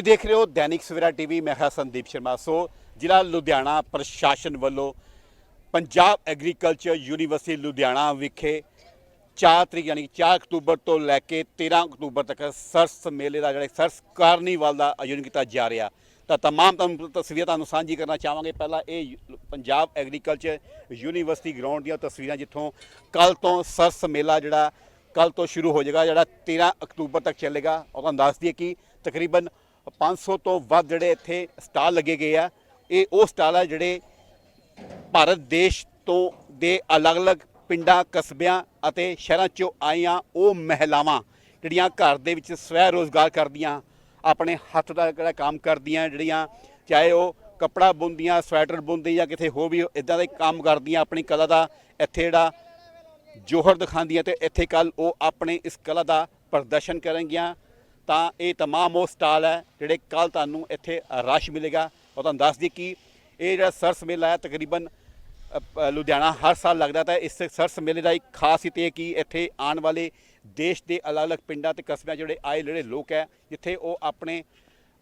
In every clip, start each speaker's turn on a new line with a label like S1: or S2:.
S1: ਤੁਸੀਂ ਦੇਖ ਰਹੇ ਹੋ ਦੈਨਿਕ ਸਵੇਰਾ ਟੀਵੀ, ਮੈਂ ਹਾਂ ਸੰਦੀਪ ਸ਼ਰਮਾ। ਸੋ ਜ਼ਿਲ੍ਹਾ ਲੁਧਿਆਣਾ ਪ੍ਰਸ਼ਾਸਨ ਵੱਲੋਂ ਪੰਜਾਬ ਐਗਰੀਕਲਚਰ ਯੂਨੀਵਰਸਿਟੀ ਲੁਧਿਆਣਾ ਵਿਖੇ 4 ਤਰੀਕ ਯਾਨੀ ਕਿ 4 ਅਕਤੂਬਰ ਤੋਂ ਲੈ ਕੇ 13 ਅਕਤੂਬਰ ਤੱਕ ਸਰਸ ਮੇਲੇ ਦਾ ਜਿਹੜਾ ਸਰਸ ਕਾਰਨੀਵਲ ਦਾ ਆਯੋਜਨ ਕੀਤਾ ਜਾ ਰਿਹਾ। ਤਾਂ ਤਮਾਮ ਤੁਹਾਨੂੰ ਤਸਵੀਰਾਂ ਤੁਹਾਨੂੰ ਸਾਂਝੀ ਕਰਨਾ ਚਾਹਾਂਗੇ। ਪਹਿਲਾਂ ਇਹ ਪੰਜਾਬ ਐਗਰੀਕਲਚਰ ਯੂਨੀਵਰਸਿਟੀ ਗਰਾਊਂਡ ਦੀਆਂ ਤਸਵੀਰਾਂ ਜਿੱਥੋਂ ਕੱਲ ਤੋਂ ਸਰਸ ਮੇਲਾ ਜਿਹੜਾ ਕੱਲ ਤੋਂ ਸ਼ੁਰੂ ਹੋ ਜਾਏਗਾ, ਜਿਹੜਾ 13 ਅਕਤੂਬਰ ਤੱਕ ਚੱਲੇਗਾ। ਉਹ ਤੁਹਾਨੂੰ ਦੱਸ ਦਈਏ ਕਿ ਤਕਰੀਬਨ 500 ਤੋਂ ਵੱਧ ਜਿਹੜੇ ਇੱਥੇ ਸਟਾਲ ਲੱਗੇ ਗਏ ਆ। ਇਹ ਉਹ ਸਟਾਲ ਆ ਜਿਹੜੇ ਭਾਰਤ ਦੇਸ਼ ਤੋਂ ਦੇ ਅਲੱਗ-ਅਲੱਗ ਪਿੰਡਾਂ, ਕਸਬਿਆਂ ਅਤੇ ਸ਼ਹਿਰਾਂ ਚੋਂ ਆਈਆਂ ਉਹ ਮਹਿਲਾਵਾਂ ਜਿਹੜੀਆਂ ਘਰ ਦੇ ਵਿੱਚ ਸਵੈ ਰੋਜ਼ਗਾਰ ਕਰਦੀਆਂ, ਆਪਣੇ ਹੱਥ ਦਾ ਜਿਹੜਾ ਕੰਮ ਕਰਦੀਆਂ, ਜਿਹੜੀਆਂ ਚਾਹੇ ਉਹ ਕੱਪੜਾ ਬੁਣਦੀਆਂ, ਸਵੈਟਰ ਬੁਣਦੀ ਜਾਂ ਕਿਤੇ ਹੋਰ ਵੀ ਇਦਾਂ ਦੇ ਕੰਮ ਕਰਦੀਆਂ, ਆਪਣੀ ਕਲਾ ਦਾ ਇੱਥੇ ਜਿਹੜਾ ਜੋਹਰ ਦਿਖਾਉਂਦੀਆਂ ਤੇ ਇੱਥੇ ਕੱਲ ਉਹ ਆਪਣੇ ਇਸ ਕਲਾ ਦਾ ਪ੍ਰਦਰਸ਼ਨ ਕਰਨਗੀਆਂ। ਤਾਂ ਇਹ ਤਮਾਮ ਉਹ ਸਟਾਲ ਹੈ ਜਿਹੜੇ ਕੱਲ ਤੁਹਾਨੂੰ ਇੱਥੇ ਰਸ਼ ਮਿਲੇਗਾ। ਉਹ ਤੁਹਾਨੂੰ ਦੱਸ ਦਈਏ ਕਿ ਇਹ ਜਿਹੜਾ ਸਰਸ ਮੇਲਾ ਹੈ, ਤਕਰੀਬਨ ਲੁਧਿਆਣਾ ਹਰ ਸਾਲ ਲੱਗਦਾ ਤਾਂ ਇਸ ਸਰਸ ਮੇਲੇ ਦਾ ਇੱਕ ਖਾਸੀਅਤ ਇਹ ਕਿ ਇੱਥੇ ਆਉਣ ਵਾਲੇ ਦੇਸ਼ ਦੇ ਅਲੱਗ-ਅਲੱਗ ਪਿੰਡਾਂ ਤੇ ਕਸਬਿਆਂ ਜਿਹੜੇ ਆਏ ਜਿਹੜੇ ਲੋਕ ਹੈ, ਜਿੱਥੇ ਉਹ ਆਪਣੇ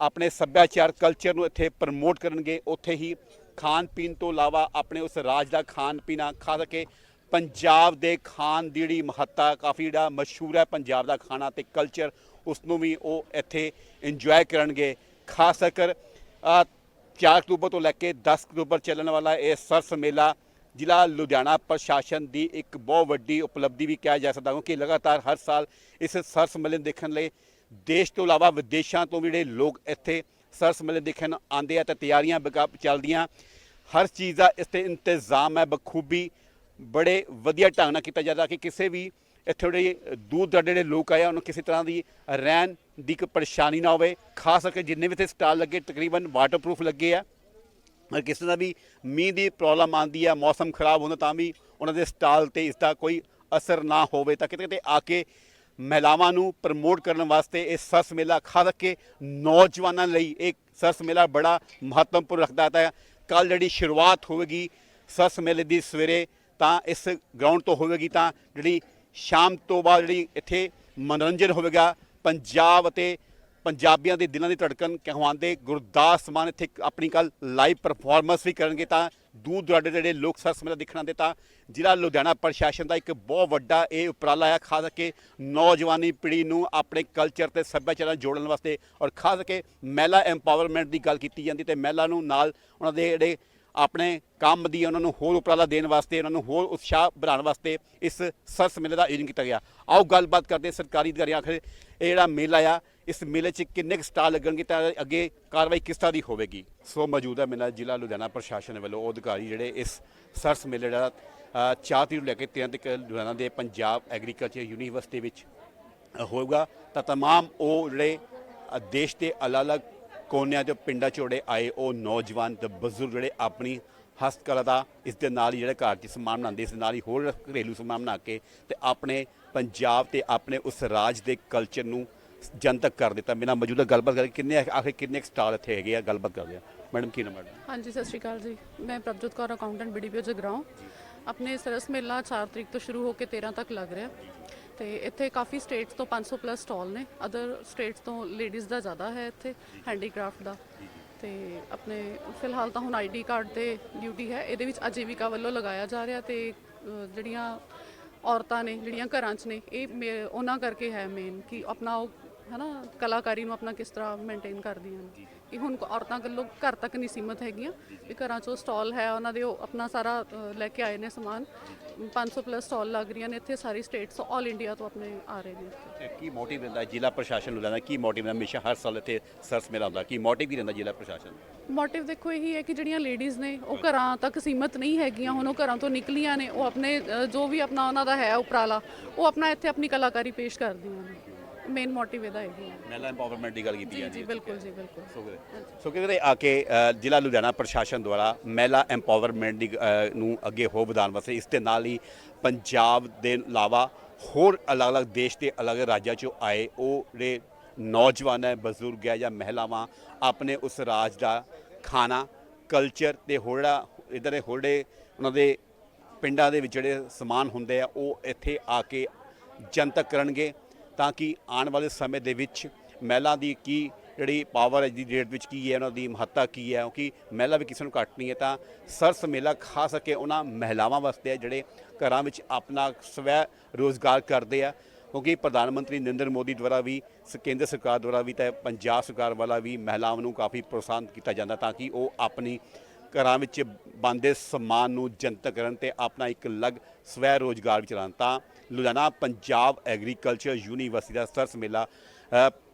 S1: ਆਪਣੇ ਸੱਭਿਆਚਾਰ ਕਲਚਰ ਨੂੰ ਇੱਥੇ ਪ੍ਰਮੋਟ ਕਰਨਗੇ। ਉੱਥੇ ਹੀ ਖਾਣ ਪੀਣ ਤੋਂ ਇਲਾਵਾ ਆਪਣੇ ਉਸ ਰਾਜ ਦਾ ਖਾਣ ਪੀਣਾ ਖਾ ਸਕੇ। ਪੰਜਾਬ ਦੇ ਖਾਣ ਦੀ ਜਿਹੜੀ ਮਹੱਤਤਾ ਕਾਫੀ ਜਿਹੜਾ ਮਸ਼ਹੂਰ ਹੈ, ਪੰਜਾਬ ਦਾ ਖਾਣਾ ਤੇ ਕਲਚਰ ਉਸ ਨੂੰ ਵੀ ਉਹ ਇੱਥੇ ਇੰਜੋਏ ਕਰਨਗੇ। ਖਾਸ ਕਰ ਅ, 4 ਅਕਤੂਬਰ ਤੋਂ ਲੈ ਕੇ 10 ਅਕਤੂਬਰ ਚੱਲਣ ਵਾਲਾ ਇਹ ਸਰਸ ਮੇਲਾ ਜ਼ਿਲ੍ਹਾ ਲੁਧਿਆਣਾ ਪ੍ਰਸ਼ਾਸਨ ਦੀ ਇੱਕ ਬਹੁਤ ਵੱਡੀ ਉਪਲਬਧੀ ਵੀ ਕਿਹਾ ਜਾ ਸਕਦਾ ਕਿਉਂਕਿ ਲਗਾਤਾਰ ਹਰ ਸਾਲ ਇਸ ਸਰਸ ਮੇਲੇ ਨੂੰ ਦੇਖਣ ਲਈ ਦੇਸ਼ ਤੋਂ ਇਲਾਵਾ ਵਿਦੇਸ਼ਾਂ ਤੋਂ ਵੀ ਜਿਹੜੇ ਲੋਕ ਇੱਥੇ ਸਰਸ ਮੇਲੇ ਦੇਖਣ ਆਉਂਦੇ ਆ ਤੇ ਤਿਆਰੀਆਂ ਬਕਾ ਚੱਲਦੀਆਂ। ਹਰ ਚੀਜ਼ ਦਾ ਇਸ ਤੇ ਇੰਤਜ਼ਾਮ ਹੈ। ਬਖੂਬੀ ਬੜੇ ਵਧੀਆ ਢੰਗ ਨਾਲ ਕੀਤਾ ਜਾਂਦਾ ਕਿ ਕਿਸੇ ਵੀ ਇੱਥੇ ਜਿਹੜੇ ਦੂਰ ਦਰਾਡੇ ਜਿਹੜੇ ਲੋਕ ਆਏ ਆ, ਉਹਨੂੰ ਕਿਸੇ ਤਰ੍ਹਾਂ ਦੀ ਰਹਿਣ ਦੀ ਕੋਈ ਪਰੇਸ਼ਾਨੀ ਨਾ ਹੋਵੇ। ਖਾਸ ਕਰਕੇ ਜਿੰਨੇ ਵੀ ਇੱਥੇ ਸਟਾਲ ਲੱਗੇ, ਤਕਰੀਬਨ ਵਾਟਰਪ੍ਰੂਫ ਲੱਗੇ ਆ। ਅਗਰ ਕਿਸੇ ਦਾ ਵੀ ਮੀਂਹ ਦੀ ਪ੍ਰੋਬਲਮ ਆਉਂਦੀ ਆ, ਮੌਸਮ ਖਰਾਬ ਹੁੰਦਾ, ਤਾਂ ਵੀ ਉਹਨਾਂ ਦੇ ਸਟਾਲ ਤੇ ਇਸ ਦਾ ਕੋਈ ਅਸਰ ਨਾ ਹੋਵੇ। ਤਾਂ ਕਿਤੇ ਕਿਤੇ ਆ ਕੇ ਮਹਿਲਾਵਾਂ ਨੂੰ ਪ੍ਰਮੋਟ ਕਰਨ ਵਾਸਤੇ ਇਹ ਸਰਸ ਮੇਲਾ, ਖਾਸ ਕਰਕੇ ਨੌਜਵਾਨਾਂ ਲਈ ਇਹ ਸਰਸ ਮੇਲਾ ਬੜਾ ਮਹੱਤਵਪੂਰਨ ਰੱਖਦਾ ਹੈ ਕੱਲ ਜਿਹੜੀ ਸ਼ੁਰੂਆਤ ਹੋਵੇਗੀ ਸਰਸ ਮੇਲੇ ਦੀ ਸਵੇਰੇ, ਤਾਂ ਇਸ ਗਰਾਊਂਡ ਤੋਂ ਹੋਵੇਗੀ ਤਾਂ ਜਿਹੜੀ ਸ਼ਾਮ ਤੋਂ ਬਾਅਦ ਜਿਹੜੀ ਇੱਥੇ ਮਨੋਰੰਜਨ ਹੋਵੇਗਾ, ਪੰਜਾਬ ਅਤੇ ਪੰਜਾਬੀਆਂ ਦੇ ਦਿਲਾਂ ਦੀ ਧੜਕਣ ਕਹਵਾਉਂਦੇ ਗੁਰਦਾਸ ਮਾਨ ਇੱਥੇ ਆਪਣੀ ਕੱਲ ਲਾਈਵ ਪਰਫਾਰਮੈਂਸ ਵੀ ਕਰਨਗੇ ਤਾਂ ਦੂਰ ਦੁਰਾਡੇ ਜਿਹੜੇ ਲੋਕ ਸਰਸ ਮੇਲਾ ਦੇਖਣ ਆਉਂਦੇ ਤਾਂ ਜ਼ਿਲ੍ਹਾ ਲੁਧਿਆਣਾ ਪ੍ਰਸ਼ਾਸਨ ਦਾ ਇੱਕ ਬਹੁਤ ਵੱਡਾ ਇਹ ਉਪਰਾਲਾ ਆ ਖਾਸ ਕਰਕੇ ਨੌਜਵਾਨੀ ਪੀੜ੍ਹੀ ਨੂੰ ਆਪਣੇ ਕਲਚਰ ਤੇ ਸੱਭਿਆਚਾਰ ਨਾਲ ਜੋੜਨ ਵਾਸਤੇ ਔਰ ਖਾਸ ਕਰਕੇ ਮਹਿਲਾ ਐਮਪਾਵਰਮੈਂਟ ਦੀ ਗੱਲ ਕੀਤੀ ਜਾਂਦੀ ਤੇ ਮਹਿਲਾ ਨੂੰ ਨਾਲ ਉਹਨਾਂ ਦੇ ਜਿਹੜੇ ਆਪਣੇ ਕੰਮ ਦੀ ਉਹਨਾਂ ਨੂੰ ਹੋਰ ਉਪਰਾਲਾ ਦੇਣ ਵਾਸਤੇ ਉਹਨਾਂ ਨੂੰ ਹੋਰ ਉਤਸ਼ਾਹ ਬਣਾਉਣ ਵਾਸਤੇ ਇਸ ਸਰਸ ਮੇਲੇ ਦਾ ਆਯੋਜਨ ਕੀਤਾ ਗਿਆ ਆਓ ਗੱਲਬਾਤ ਕਰਦੇ ਹਾਂ ਸਰਕਾਰੀ ਅਧਿਕਾਰੀਆਂ ਆਖਰ ਇਹ ਜਿਹੜਾ ਮੇਲਾ ਆ ਇਸ ਮੇਲੇ 'ਚ ਕਿੰਨੇ ਕੁ ਸਟਾਲ ਲੱਗਣਗੇ ਤਾਂ ਅੱਗੇ ਕਾਰਵਾਈ ਕਿਸ ਤਰ੍ਹਾਂ ਦੀ ਹੋਵੇਗੀ ਸੋ ਮੌਜੂਦਾ ਮੇਲਾ ਜ਼ਿਲ੍ਹਾ ਲੁਧਿਆਣਾ ਪ੍ਰਸ਼ਾਸਨ ਵੱਲੋਂ ਉਹ ਅਧਿਕਾਰੀ ਜਿਹੜੇ ਇਸ ਸਰਸ ਮੇਲੇ ਦਾ ਅ, ਚਾਰ ਤਰੀਕ ਨੂੰ ਲੈ ਕੇ 13 ਤੱਕ ਲੁਧਿਆਣਾ ਦੇ ਪੰਜਾਬ ਐਗਰੀਕਲਚਰ ਯੂਨੀਵਰਸਿਟੀ ਵਿੱਚ ਹੋਊਗਾ ਤਾਂ तमाम ਉਹ ਜਿਹੜੇ ਅ, ਦੇਸ਼ ਦੇ ਅਲੱਗ-ਅਲੱਗ ਕੋਨਿਆਂ ਦੇ ਪਿੰਡਾਂ 'ਚ ਜਿਹੜੇ ਆਏ ਉਹ ਨੌਜਵਾਨ ਤੇ ਬਜ਼ੁਰਗ ਜਿਹੜੇ ਆਪਣੀ ਹਸਤਕਲਾ ਦਾ ਇਸ ਦੇ ਨਾਲ ਹੀ ਜਿਹੜੇ ਘਰ 'ਚ ਸਮਾਨ ਬਣਾਉਂਦੇ ਇਸ ਦੇ ਨਾਲ ਹੀ ਹੋਰ ਘਰੇਲੂ ਸਮਾਨ ਬਣਾ ਕੇ ਤੇ ਆਪਣੇ ਪੰਜਾਬ ਤੇ ਆਪਣੇ ਉਸ ਰਾਜ ਦੇ ਕਲਚਰ ਨੂੰ ਜਨਤਕ ਕਰ ਦਿੱਤਾ। ਮੇਰਾ ਮੌਜੂਦਾ ਗੱਲਬਾਤ ਕਰਕੇ ਕਿੰਨੇ ਆਖਿਰ ਕਿੰਨੇ ਸਟਾਲ ਇੱਥੇ ਹੈਗੇ ਆ? ਗੱਲਬਾਤ ਕਰਦੇ ਆ। ਮੈਡਮ ਕੀ ਨਾਮ ਹੈ
S2: ਹਾਂਜੀ ਸਤਿ ਸ਼੍ਰੀ ਅਕਾਲ ਜੀ। ਮੈਂ ਪ੍ਰਭਜੋਤ ਕੌਰ ਅਕਾਊਂਟੈਂਟ ਬੀਡੀਪੀਓ ਜਗਰਾਉਂ। ਆਪਣੇ ਸਰਸ ਮੇਲਾ 4 ਤਰੀਕ ਤੋਂ ਸ਼ੁਰੂ ਹੋ ਕੇ 13 ਤੱਕ ਲੱਗ ਰਿਹਾ। ਤੇ ਇੱਥੇ ਕਾਫੀ ਸਟੇਟਸ ਤੋਂ 500 ਪਲੱਸ ਸਟਾਲ ਨੇ। ਅਦਰ ਸਟੇਟਸ ਤੋਂ ਲੇਡੀਜ਼ ਦਾ ਜ਼ਿਆਦਾ ਹੈ ਇੱਥੇ ਹੈਂਡੀਕ੍ਰਾਫਟ ਦਾ। ਤੇ ਆਪਣੇ ਫਿਲਹਾਲ ਤਾਂ ਹੁਣ ਆਈਡੀ ਕਾਰਡ ਤੇ ਡਿਊਟੀ ਹੈ। ਇਹਦੇ ਵਿੱਚ ਅਜੀਵਿਕਾ ਵੱਲੋਂ ਲਗਾਇਆ ਜਾ ਰਿਹਾ ਤੇ ਜਿਹੜੀਆਂ ਔਰਤਾਂ ਨੇ, ਜਿਹੜੀਆਂ ਘਰਾਂ 'ਚ ਨੇ, ਇਹ ਮੇ- ਉਹਨਾਂ ਕਰਕੇ ਹੈ ਮੇਨ ਕਿ ਆਪਣਾ ਉਹ ਹਨਾ ਕਲਾਕਾਰੀ ਨੂੰ ਆਪਣਾ ਕਿਸ ਤਰ੍ਹਾਂ ਮੇਨਟੇਨ ਕਰਦੀਆਂ ਨੇ। ਕਿ ਹੁਣ ਔਰਤਾਂ ਗੱਲੋਂ ਘਰ ਤੱਕ ਨਹੀਂ ਸੀਮਤ ਹੈਗੀਆਂ। ਵੀ ਘਰਾਂ 'ਚ ਸਟਾਲ ਹੈ ਉਹਨਾਂ ਦੇ ਉਹ ਆਪਣਾ ਸਾਰਾ ਅ, ਲੈ ਕੇ ਆਏ ਨੇ ਸਮਾਨ। 500 ਪਲੱਸ ਸਟਾਲ ਲੱਗ ਰਹੀਆਂ ਨੇ ਇੱਥੇ ਸਾਰੀ ਸਟੇਟਸ ਆਲ ਇੰਡੀਆ ਤੋਂ ਆਪਣੇ ਆ ਰਹੇ ਨੇ
S1: ਤੇ ਕੀ ਮੋਟਿਵ ਰਹਿੰਦਾ ਹੈ ਜ਼ਿਲ੍ਹਾ ਪ੍ਰਸ਼ਾਸਨ ਨੂੰ ਲੈਂਦਾ? ਕੀ ਮੋਟਿਵ ਰਹਿੰਦਾ? ਹਮੇਸ਼ਾ ਹਰ ਸਾਲ ਇੱਥੇ ਸਰਸ ਮੇਲਾ ਹੁੰਦਾ। ਕੀ ਮੋਟਿਵ ਕੀ ਰਹਿੰਦਾ ਜ਼ਿਲ੍ਹਾ ਪ੍ਰਸ਼ਾਸਨ
S2: ਮੋਟਿਵ ਦੇਖੋ ਇਹੀ ਹੈ ਕਿ ਜਿਹੜੀਆਂ ਲੇਡੀਜ਼ ਨੇ ਉਹ ਘਰਾਂ ਤੱਕ ਸੀਮਤ ਨਹੀਂ ਹੈਗੀਆਂ। ਹੁਣ ਉਹ ਘਰਾਂ ਤੋਂ ਨਿਕਲੀਆਂ ਨੇ ਉਹ ਆਪਣੇ ਅ, ਜੋ ਵੀ ਆਪਣਾ ਉਹਨਾਂ ਦਾ ਹੈ ਉਪਰਾਲਾ ਉਹ ਆਪਣਾ ਇੱਥੇ ਆਪਣੀ ਕਲਾਕਾਰੀ ਪੇਸ਼ ਕਰਦੀਆਂ ਨੇ। ਮੇਨ ਮੋਟਿਵ ਇਹਦਾ ਇਹੀ ਹੈ।
S1: ਮਹਿਲਾ ਐਮਪਾਵਰਮੈਂਟ ਦੀ ਗੱਲ ਕੀਤੀ
S2: ਜੀ
S1: ਹੈ
S2: ਜੀ ਬਿਲਕੁਲ ਜੀ ਬਿਲਕੁਲ।
S1: ਸੋ ਕਿਤੇ ਸੋ ਕਿਤੇ ਆ ਕੇ ਅ, ਜ਼ਿਲ੍ਹਾ ਲੁਧਿਆਣਾ ਪ੍ਰਸ਼ਾਸਨ ਦੁਆਰਾ ਮਹਿਲਾ ਐਮਪਾਵਰਮੈਂਟ ਦੀ ਅ, ਨੂੰ ਅੱਗੇ ਹੋ ਵਧਾਉਣ ਵਾਸਤੇ ਇਸ ਦੇ ਨਾਲ ਹੀ ਪੰਜਾਬ ਦੇ ਇਲਾਵਾ ਹੋਰ ਅਲੱਗ-ਅਲੱਗ ਦੇਸ਼ ਦੇ ਅਲੱਗ ਰਾਜਾਂ ਚੋਂ ਆਏ ਉਹ ਜਿਹੜੇ ਨੌਜਵਾਨ ਹੈ ਬਜ਼ੁਰਗ ਹੈ ਜਾਂ ਮਹਿਲਾਵਾਂ ਆਪਣੇ ਉਸ ਰਾਜ ਦਾ ਖਾਣਾ ਕਲਚਰ ਤੇ ਹੋੜਾ ਇਧਰ ਦੇ ਹੋੜੇ ਉਹਨਾਂ ਦੇ ਪਿੰਡਾਂ ਦੇ ਵਿੱਚ ਜਿਹੜੇ ਸਮਾਨ ਹੁੰਦੇ ਆ ਉਹ ਇੱਥੇ ਆ ਕੇ ਜਨਤਕ ਕਰਨਗੇ। ਤਾਂ ਕਿ ਆਉਣ ਵਾਲੇ ਸਮੇਂ ਦੇ ਵਿੱਚ ਮਹਿਲਾ ਦੀ ਕੀ ਜਿਹੜੀ ਪਾਵਰ ਅੱਜ ਦੀ ਡੇਟ ਵਿੱਚ ਕੀ ਹੈ, ਉਹਨਾਂ ਦੀ ਮਹੱਤਤਾ ਕੀ ਹੈ, ਕਿਉਂਕਿ ਮਹਿਲਾ ਵੀ ਕਿਸੇ ਨੂੰ ਘੱਟ ਨਹੀਂ ਹੈ, ਤਾਂ ਸਰਸ ਮੇਲਾ ਖਾਸ ਕਰਕੇ ਉਹਨਾਂ ਮਹਿਲਾਵਾਂ ਵਾਸਤੇ ਹੈ, ਜਿਹੜੇ ਘਰਾਂ ਵਿੱਚ ਆਪਣਾ ਸਵੈ ਰੋਜ਼ਗਾਰ ਕਰਦੇ ਆ। ਕਿਉਂਕਿ ਪ੍ਰਧਾਨ ਮੰਤਰੀ ਨਰਿੰਦਰ ਮੋਦੀ ਦੁਆਰਾ ਵੀ, ਸ- ਕੇਂਦਰ ਸਰਕਾਰ ਦੁਆਰਾ ਵੀ ਤੇ ਪੰਜਾਬ ਸਰਕਾਰ ਵਾਲਾ ਵੀ ਮਹਿਲਾਵਾਂ ਨੂੰ ਕਾਫੀ ਪ੍ਰੋਤਸਾਹਨ ਕੀਤਾ ਜਾਂਦਾ ਤਾਂ ਕਿ ਉਹ ਆਪਣੀ ਘਰਾਂ ਵਿੱਚ ਬੰਦੇ ਸਮਾਨ ਨੂੰ ਜਨਤਕ ਕਰਨ ਤੇ ਆਪਣਾ ਇੱਕ ਅਲੱਗ ਸਵੈ ਰੋਜ਼ਗਾਰ ਵੀ ਚਲਾਉਣ। ਤਾਂ ਲੁਧਿਆਣਾ ਪੰਜਾਬ ਐਗਰੀਕਲਚਰ ਯੂਨੀਵਰਸਿਟੀ ਦਾ ਸਰਸ ਮੇਲਾ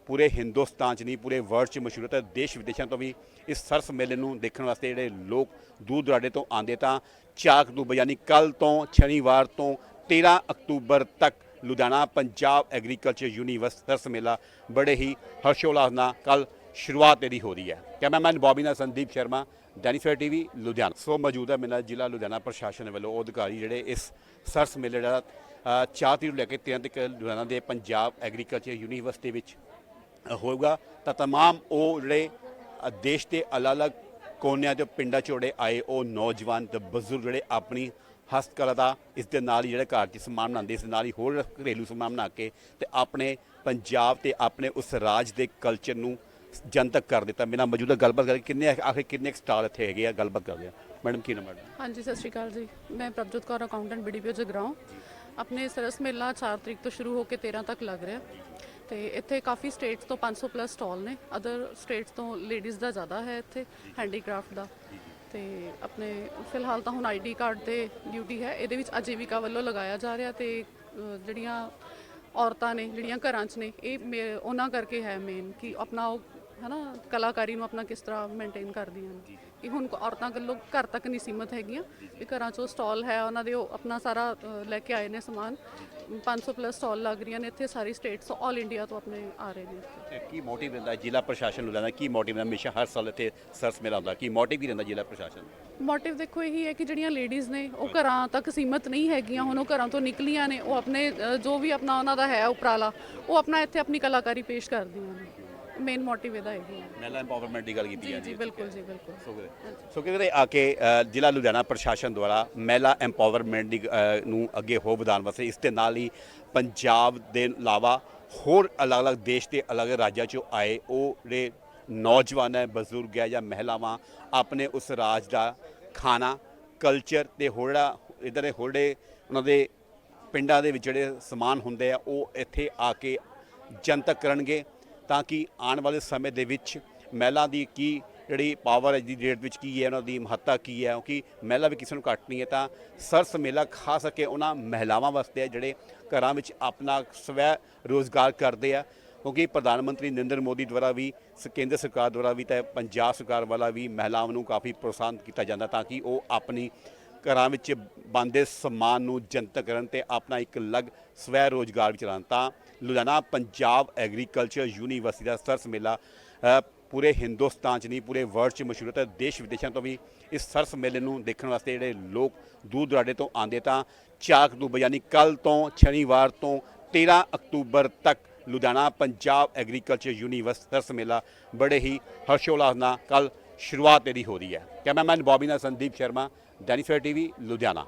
S1: ਪੂਰੇ ਹਿੰਦੁਸਤਾਨ 'ਚ ਨਹੀਂ, ਪੂਰੇ ਵਰਲਡ 'ਚ ਮਸ਼ਹੂਰ ਹੈ ਦੇਸ਼ ਵਿਦੇਸ਼ਾਂ ਤੋਂ ਵੀ ਇਸ ਸਰਸ ਮੇਲੇ ਨੂੰ ਦੇਖਣ ਵਾਸਤੇ ਜਿਹੜੇ ਲੋਕ ਦੂਰ ਦੁਰਾਡੇ ਤੋਂ ਆਉਂਦੇ ਤਾਂ 4 ਅਕਤੂਬਰ ਯਾਨੀ ਕੱਲ ਤੋਂ ਸ਼ਨੀਵਾਰ ਤੋਂ 13 ਅਕਤੂਬਰ ਤੱਕ ਲੁਧਿਆਣਾ ਪੰਜਾਬ ਐਗਰੀਕਲਚਰ ਯੂਨੀਵਰਸਿਟੀ ਸਰਸ ਮੇਲਾ ਬੜੇ ਹੀ ਹਰਸ਼ੋਲਾਸ ਨਾਲ ਕੱਲ ਸ਼ੁਰੂਆਤ ਇਹਦੀ ਹੋ ਰਹੀ ਹੈ। ਕੈਮਰਾਮੈਨ ਬੌਬੀ ਨਾਲ ਸੰਦੀਪ ਸ਼ਰਮਾ ਡੈਨੀਫਾਇਰ ਟੀਵੀ, ਲੁਧਿਆਣਾ। ਸੋ ਮੌਜੂਦਾ ਮੇਰਾ ਜ਼ਿਲ੍ਹਾ ਲੁਧਿਆਣਾ ਪ੍ਰਸ਼ਾਸਨ ਵੱਲੋਂ ਉਹ ਅਧਿਕਾਰੀ ਜਿਹੜੇ ਇਸ ਸਰਸ ਮੇਲੇ ਦਾ ਅ, ਚਾਰ ਤਰੀਕ ਨੂੰ ਲੈ ਕੇ 13 ਤੱਕ ਲੁਧਿਆਣਾ ਦੇ ਪੰਜਾਬ ਐਗਰੀਕਲਚਰ ਯੂਨੀਵਰਸਿਟੀ ਵਿੱਚ ਹੋਊਗਾ ਤਾਂ तमाम ਉਹ ਜਿਹੜੇ ਅ, ਦੇਸ਼ ਦੇ ਅਲੱਗ-ਅਲੱਗ ਕੋਨਿਆਂ ਦੇ ਪਿੰਡਾਂ ਚੋੜੇ ਆਏ ਉਹ ਨੌਜਵਾਨ ਤੇ ਬਜ਼ੁਰਗ ਜਿਹੜੇ ਆਪਣੀ ਹਸਤਕਲਾ ਦਾ ਇਸ ਦੇ ਨਾਲ ਹੀ ਜਿਹੜੇ ਘਰ 'ਚ ਸਮਾਨ ਬਣਾਉਂਦੇ ਇਸ ਦੇ ਨਾਲ ਹੀ ਹੋਰ ਘਰੇਲੂ ਸਮਾਨ ਬਣਾ ਕੇ ਤੇ ਆਪਣੇ ਪੰਜਾਬ ਤੇ ਆਪਣੇ ਉਸ ਰਾਜ ਦੇ ਕਲਚਰ ਨੂੰ ਜਨਤਕ ਕਰ ਦਿੱਤਾ ਮੇਰਾ ਮੌਜੂਦਾ ਗੱਲਬਾਤ ਕਰਕੇ ਕਿੰਨੇ ਆਖਿਰ ਕਿੰਨੇ ਸਟਾਲ ਇੱਥੇ ਹੈਗੇ ਆ ਗੱਲਬਾਤ ਕਰਦੇ ਆ ਮੈਡਮ ਕੀ ਨਾਮ ਹੈ ਤੁਹਾਡਾ?
S2: ਹਾਂਜੀ ਸਤਿ ਸ਼੍ਰੀ ਅਕਾਲ ਜੀ ਮੈਂ ਪ੍ਰਭਜੋਤ ਕੌਰ ਅਕਾਊਂਟੈਂਟ ਬੀਡੀਪੀਓ ਜਗਰਾਉਂ ਆਪਣੇ ਸਰਸ ਮੇਲਾ 4 ਤਰੀਕ ਤੋਂ ਸ਼ੁਰੂ ਹੋ ਕੇ 13 ਤੱਕ ਲੱਗ ਰਿਹਾ। ਤੇ ਇੱਥੇ ਕਾਫੀ ਸਟੇਟਸ ਤੋਂ 500 ਪਲੱਸ ਸਟਾਲ ਨੇ। ਅਦਰ ਸਟੇਟਸ ਤੋਂ ਲੇਡੀਜ਼ ਦਾ ਜ਼ਿਆਦਾ ਹੈ ਇੱਥੇ ਹੈਂਡੀਕ੍ਰਾਫਟ ਦਾ। ਤੇ ਆਪਣੇ ਫਿਲਹਾਲ ਤਾਂ ਹੁਣ ਆਈਡੀ ਕਾਰਡ ਤੇ ਡਿਊਟੀ ਹੈ। ਇਹਦੇ ਵਿੱਚ ਅਜੀਵਿਕਾ ਵੱਲੋਂ ਲਗਾਇਆ ਜਾ ਰਿਹਾ ਤੇ ਜਿਹੜੀਆਂ ਔਰਤਾਂ ਨੇ, ਜਿਹੜੀਆਂ ਘਰਾਂ 'ਚ ਨੇ, ਇਹ ਮੇ- ਉਹਨਾਂ ਕਰਕੇ ਹੈ ਮੇਨ ਕਿ ਆਪਣਾ ਉਹ ਹਨਾ ਕਲਾਕਾਰੀ ਨੂੰ ਆਪਣਾ ਕਿਸ ਤਰ੍ਹਾਂ ਮੇਨਟੇਨ ਕਰਦੀਆਂ ਨੇ। ਕਿ ਹੁਣ ਔਰਤਾਂ ਗੱਲੋਂ ਘਰ ਤੱਕ ਨਹੀਂ ਸੀਮਤ ਹੈਗੀਆਂ। ਵੀ ਘਰਾਂ 'ਚ ਸਟਾਲ ਹੈ ਉਹਨਾਂ ਦੇ ਉਹ ਆਪਣਾ ਸਾਰਾ ਅ, ਲੈ ਕੇ ਆਏ ਨੇ ਸਮਾਨ। 500 ਪਲੱਸ ਸਟਾਲ ਲੱਗ ਰਹੀਆਂ ਨੇ ਇੱਥੇ ਸਾਰੀ ਸਟੇਟਸ ਆਲ ਇੰਡੀਆ ਤੋਂ ਆਪਣੇ ਆ ਰਹੇ ਨੇ ਇੱਥੇ।
S1: ਤੇ ਕੀ ਮੋਟਿਵ ਰਹਿੰਦਾ? ਹੈ ਜ਼ਿਲ੍ਹਾ ਪ੍ਰਸ਼ਾਸਨ ਨੂੰ ਲੈਂਦਾ ਕੀ ਮੋਟਿਵ ਰਹਿੰਦਾ? ਹਮੇਸ਼ਾ ਹਰ ਸਾਲ ਇੱਥੇ ਸਰਸ ਮੇਲਾ ਹੁੰਦਾ। ਕੀ ਮੋਟਿਵ ਕੀ ਰਹਿੰਦਾ ਜ਼ਿਲ੍ਹਾ ਪ੍ਰਸ਼ਾਸਨ
S2: ਮੋਟਿਵ ਦੇਖੋ ਇਹੀ ਹੈ ਕਿ ਜਿਹੜੀਆਂ ਲੇਡੀਜ਼ ਨੇ ਉਹ ਘਰਾਂ ਤੱਕ ਸੀਮਤ ਨਹੀਂ ਹੈਗੀਆਂ। ਹੁਣ ਉਹ ਘਰਾਂ ਤੋਂ ਨਿਕਲੀਆਂ ਨੇ ਉਹ ਆਪਣੇ ਅ, ਜੋ ਵੀ ਆਪਣਾ ਉਹਨਾਂ ਦਾ ਹੈ ਉਪਰਾਲਾ ਉਹ ਆਪਣਾ ਇੱਥੇ ਆਪਣੀ ਕਲਾਕਾਰੀ ਪੇਸ਼ ਕਰਦੀਆਂ ਨੇ। ਮੇਨ ਮੋਟਿਵ ਇਹਦਾ ਇਹੀ ਹੈ।
S1: ਮਹਿਲਾ ਐਮਪਾਵਰਮੈਂਟ ਦੀ ਗੱਲ ਕੀਤੀ
S2: ਜੀ
S1: ਹੈ
S2: ਜੀ ਬਿਲਕੁਲ ਜੀ ਬਿਲਕੁਲ।
S1: ਸੋ ਕਿਤੇ ਆ ਕੇ ਅ, ਜ਼ਿਲ੍ਹਾ ਲੁਧਿਆਣਾ ਪ੍ਰਸ਼ਾਸਨ ਦੁਆਰਾ ਮਹਿਲਾ ਐਮਪਾਵਰਮੈਂਟ ਦੀ ਅ, ਨੂੰ ਅੱਗੇ ਹੋ ਵਧਾਉਣ ਵਾਸਤੇ ਇਸ ਦੇ ਨਾਲ ਹੀ ਪੰਜਾਬ ਦੇ ਇਲਾਵਾ ਹੋਰ ਅਲੱਗ-ਅਲੱਗ ਦੇਸ਼ ਦੇ ਅਲੱਗ ਰਾਜਾਂ ਚੋਂ ਆਏ ਉਹ ਜਿਹੜੇ ਨੌਜਵਾਨ ਹੈ ਬਜ਼ੁਰਗ ਹੈ ਜਾਂ ਮਹਿਲਾਵਾਂ ਆਪਣੇ ਉਸ ਰਾਜ ਦਾ ਖਾਣਾ ਕਲਚਰ ਤੇ ਹੋੜਾ ਇਧਰ ਦੇ ਹੋੜੇ ਉਹਨਾਂ ਦੇ ਪਿੰਡਾਂ ਦੇ ਵਿੱਚ ਜਿਹੜੇ ਸਮਾਨ ਹੁੰਦੇ ਆ ਉਹ ਇੱਥੇ ਆ ਕੇ ਜਨਤਕ ਕਰਨਗੇ। ਤਾਂ ਕਿ ਆਉਣ ਵਾਲੇ ਸਮੇਂ ਦੇ ਵਿੱਚ ਮਹਿਲਾ ਦੀ ਕੀ ਜਿਹੜੀ ਪਾਵਰ ਅੱਜ ਦੀ ਡੇਟ ਵਿੱਚ ਕੀ ਹੈ, ਉਹਨਾਂ ਦੀ ਮਹੱਤਤਾ ਕੀ ਹੈ, ਕਿਉਂਕਿ ਮਹਿਲਾ ਵੀ ਕਿਸੇ ਨੂੰ ਘੱਟ ਨਹੀਂ ਹੈ, ਤਾਂ ਸਰਸ ਮੇਲਾ ਖਾਸ ਕਰਕੇ ਉਹਨਾਂ ਮਹਿਲਾਵਾਂ ਵਾਸਤੇ ਹੈ, ਜਿਹੜੇ ਘਰਾਂ ਵਿੱਚ ਆਪਣਾ ਸਵੈ ਰੋਜ਼ਗਾਰ ਕਰਦੇ ਆ। ਕਿਉਂਕਿ ਪ੍ਰਧਾਨ ਮੰਤਰੀ ਨਰਿੰਦਰ ਮੋਦੀ ਦੁਆਰਾ ਵੀ ਕੇਂਦਰ ਸਰਕਾਰ ਦੁਆਰਾ ਵੀ ਤੇ ਪੰਜਾਬ ਸਰਕਾਰ ਵਾਲਾ ਵੀ ਮਹਿਲਾਵਾਂ ਨੂੰ ਕਾਫੀ ਪ੍ਰੋਤਸਾਹਨ ਕੀਤਾ ਜਾਂਦਾ ਤਾਂ ਕਿ ਉਹ ਆਪਣੀ ਘਰਾਂ ਵਿੱਚ ਬੰਦੇ ਸਮਾਨ ਨੂੰ ਜਨਤਕ ਕਰਨ ਤੇ ਆਪਣਾ ਇੱਕ ਅਲੱਗ ਸਵੈ ਰੋਜ਼ਗਾਰ ਵੀ ਚਲਾਉਣ ਤਾਂ ਲੁਧਿਆਣਾ ਪੰਜਾਬ ਐਗਰੀਕਲਚਰ ਯੂਨੀਵਰਸਿਟੀ ਦਾ ਸਰਸ ਮੇਲਾ ਪੂਰੇ ਹਿੰਦੁਸਤਾਨ 'ਚ ਨਹੀਂ, ਪੂਰੇ ਵਰਲਡ 'ਚ ਮਸ਼ਹੂਰ ਹੈ ਦੇਸ਼ ਵਿਦੇਸ਼ਾਂ ਤੋਂ ਵੀ ਇਸ ਸਰਸ ਮੇਲੇ ਨੂੰ ਦੇਖਣ ਵਾਸਤੇ ਜਿਹੜੇ ਲੋਕ ਦੂਰ ਦੁਰਾਡੇ ਤੋਂ ਆਉਂਦੇ ਤਾਂ 4 ਅਕਤੂਬਰ ਯਾਨੀ ਕੱਲ ਤੋਂ ਸ਼ਨੀਵਾਰ ਤੋਂ 13 ਅਕਤੂਬਰ ਤੱਕ ਲੁਧਿਆਣਾ ਪੰਜਾਬ ਐਗਰੀਕਲਚਰ ਯੂਨੀਵਰਸਿਟੀ ਸਰਸ ਮੇਲਾ ਬੜੇ ਹੀ ਹਰਸ਼ੋਲਾਸ ਨਾਲ ਕੱਲ ਸ਼ੁਰੂਆਤ ਇਹਦੀ ਹੋ ਰਹੀ ਹੈ। ਕੈਮਰਾਮੈਨ ਬੌਬੀ ਨਾਲ ਸੰਦੀਪ ਸ਼ਰਮਾ ਡੈਨੀਫਾਇਰ ਟੀਵੀ, ਲੁਧਿਆਣਾ।